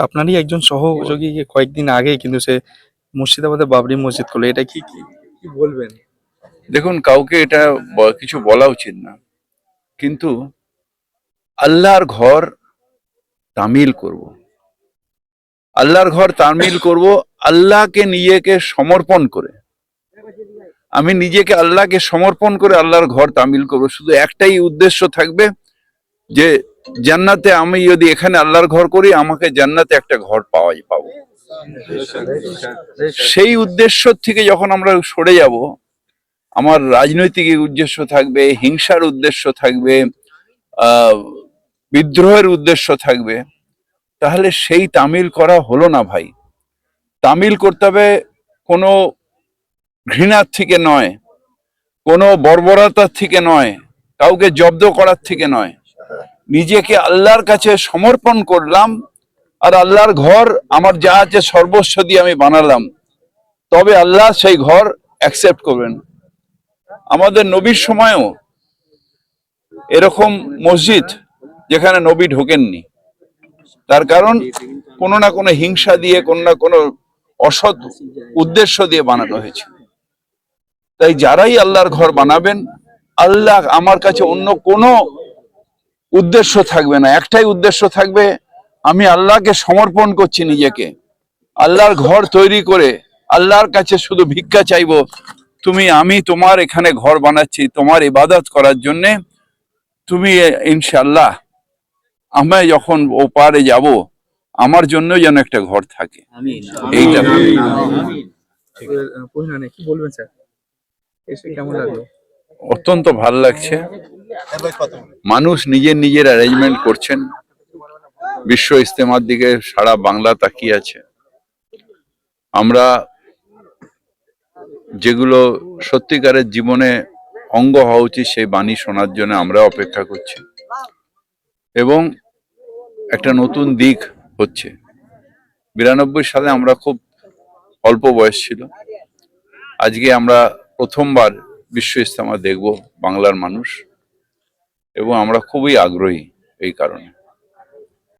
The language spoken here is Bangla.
আপনারই একজন সহযোগী কয়েকদিন আগে কিন্তু সে মুর্শিদাবাদে বাবরি মসজিদ করল। এটা কি কি বলবেন? দেখুন, কাউকে এটা কিছু বলা উচিত না। কিন্তু আল্লাহর ঘর তামিল করব। আল্লাহর ঘর তামিল করব, আল্লাহকে নিজেকে সমর্পণ করে। আমি নিজেকে আল্লাহকে সমর্পণ করে আল্লাহর ঘর তামিল করব। শুধু একটাই উদ্দেশ্য থাকবে যে জান্নাতে আমি যদি এখানে আল্লাহর ঘর করি, আমাকে জান্নাতে একটা ঘর পাওয়াই পাবো। সেই উদ্দেশ্য থেকে যখন আমরা সরে যাব, আমার রাজনৈতিক উদ্দেশ্য থাকবে, হিংসার উদ্দেশ্য থাকবে বিদ্রোহের উদ্দেশ্য থাকবে, তাহলে সেই তামিল করা হলো না ভাই। তামিল করতে হবে কোনো ঘৃণার থেকে নয়, কোনো বর্বরতার থেকে নয়, কাউকে জব্দ করার থেকে নয়। নিজেকে আল্লাহর কাছে সমর্পণ করলাম আর আল্লাহর ঘর আমার যা আছে সর্বস্ব দিয়ে আমি বানালাম। তবে আল্লাহ সেই ঘর অ্যাকসেপ্ট করবেন। আমাদের নবীর সময়ও এরকম মসজিদ যেখানে নবী ঢোকেননি। তার কারণ কোনো না কোনো হিংসা দিয়ে, কোনো না কোনো অসৎ উদ্দেশ্য দিয়ে বানানো হয়েছে। তাই যারাই আল্লাহর ঘর বানাবেন, আল্লাহ আমার কাছে অন্য কোনো উদ্দেশ্য থাকবে না একটাই উদ্দেশ্য থাকবে আমি আল্লাহকে সমর্পণ করছি নিজেকে। আল্লাহর ঘর তৈরি করে আল্লাহর কাছে শুধু ভিক্ষা চাইব তুমি আমি তোমার এখানে ঘর বানাচ্ছি তোমার ইবাদত করার জন্যে তুমি ইনশাল্লাহ আমি যখন ওপারে যাব আমার জন্য যেন একটা ঘর থাকে। এইটা। কি বলবেন স্যার? এসে কেমন লাগল? অত্যন্ত ভালো লাগছে। মানুষ নিজের নিজের অ্যারেঞ্জমেন্ট করছেন। বিশ্ব ইস্তেমার দিকে সারা বাংলা তাকিয়ে আছে। আমরা যেগুলো সত্যিকারের জীবনে অঙ্গ হওয়া উচিত, সেই বাণী শোনার জন্য আমরা অপেক্ষা করছি। এবং একটা নতুন দিক হচ্ছে। বিরানব্বই সালে আমরা খুব অল্প বয়স ছিল। আজকে আমরা প্রথমবার বিশ্ব ইস্তেমা দেখব বাংলার মানুষ। এবং আমরা খুবই আগ্রহী এই কারণে।